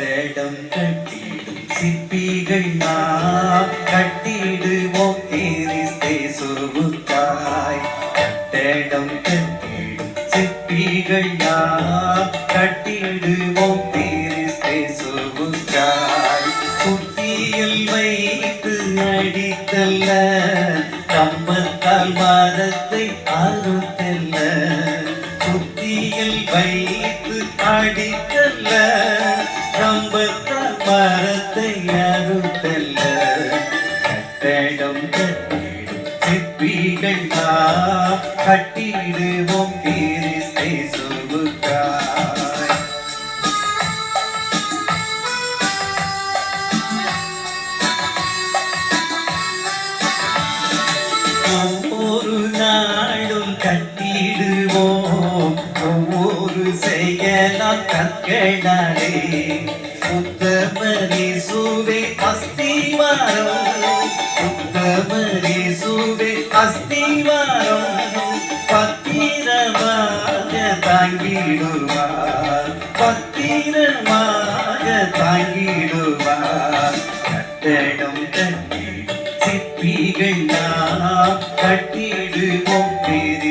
கட்டடம் கட்டிடும் சிற்பிகள் நாம் கட்டிடுவோம் கிறிஸ்தே சுவுக்காய் கட்டடம் கட்டிடும் சிற்பிகள் நாம் கட்டிடுவோம் கிறிஸ்தே சுவுக்காய் சுத்தியில் வைத்து அடித்தல்ல கம்பத்தால் மரத்தை அறுத்தல்ல. சுத்தியில் வைத்து அடித்தல்ல கம்பத்தால் மரத்தை கட்டடம் கட்டிடும் சிற்பிகள் கட்டிடுவோம் கிறிஸ்தே சுவுக்காய் ஒவ்வொரு நாளும் கட்டிடுவோம். ஒவ்வொரு செயலாம் உத்தமரே சுவே அஸ்திவாரம். உத்தமரே சுவே அஸ்திவாரம். பத்திரமாக தாங்கிடுவார். பத்திரமாக தாங்கிடுவார். கட்டடம் கட்டிடும் சிற்பிகள் நாம் கட்டிடுவோம். பெரிய